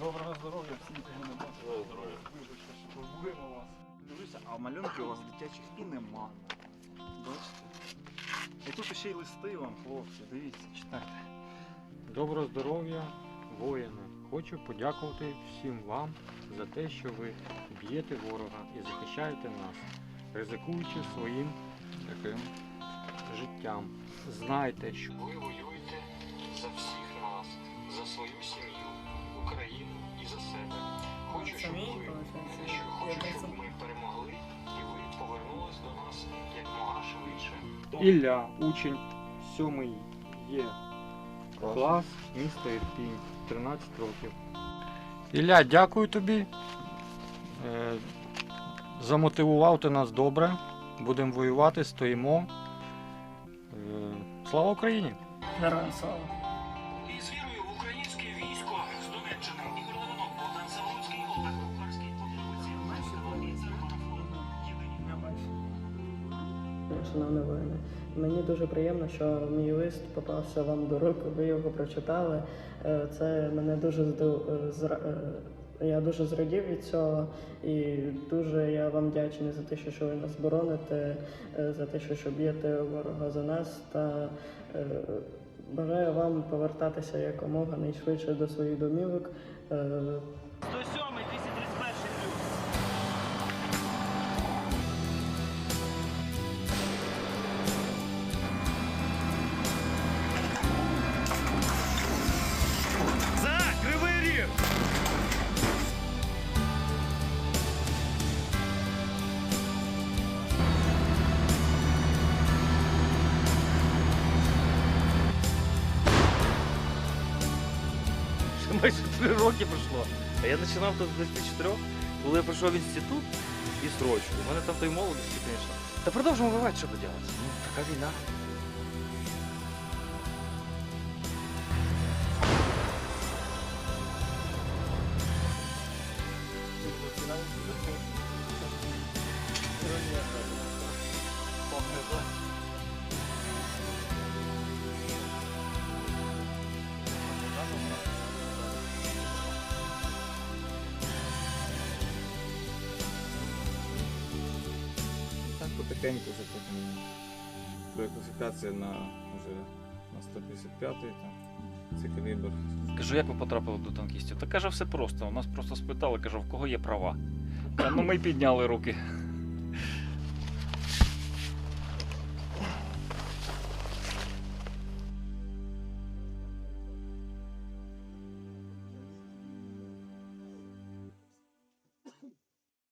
Доброго здоров'я, всім кого не бачили. Здоров'я. Вибачте, що турбуємо вас. Дивлюся, а малюнки у вас дитячих і нема. Бачите? І тут ще й листи вам, хлопці, дивіться, читайте. Доброго здоров'я, воїни! Хочу подякувати всім вам за те, що ви б'єте ворога і захищаєте нас, ризикуючи своїм Дякуємо. життям. Знайте, що ви воюєте Самі, ви, виходить, що, хочу, щоб ми перемогли і ви повернулись до нас якмога швидше. Ілля, учень 7 є клас, місто Ірпінь, 13 років. Ілля, дякую тобі. Е, Замотивував ти нас добре. Будемо воювати, стоїмо. Е, Слава Україні! Героям слава. Шановні воїни, мені дуже приємно, що мій лист попався вам до рук, ви його прочитали. Е, Це мене дуже е, е, я дуже зрадів від цього і дуже я вам вдячний за те, що, ви нас бороните, за те, що, б'єте ворога за нас та бажаю вам повертатися якомога найшвидше до своїх домівок. Майже три роки пройшло. А я починав тут з 24, коли я пройшов в інститут і строчку. У мене там той молодості, звісно. Та продовжимо воювати, що поделать. Ну, така війна. Так потихеньку вже потім перекваліфікація на вже на 155 там, це калібр. Кажу, як ви потрапили до танкістів? Та каже, все просто. У нас просто спитали, кажу, в кого є права. Та, ну ми й підняли руки.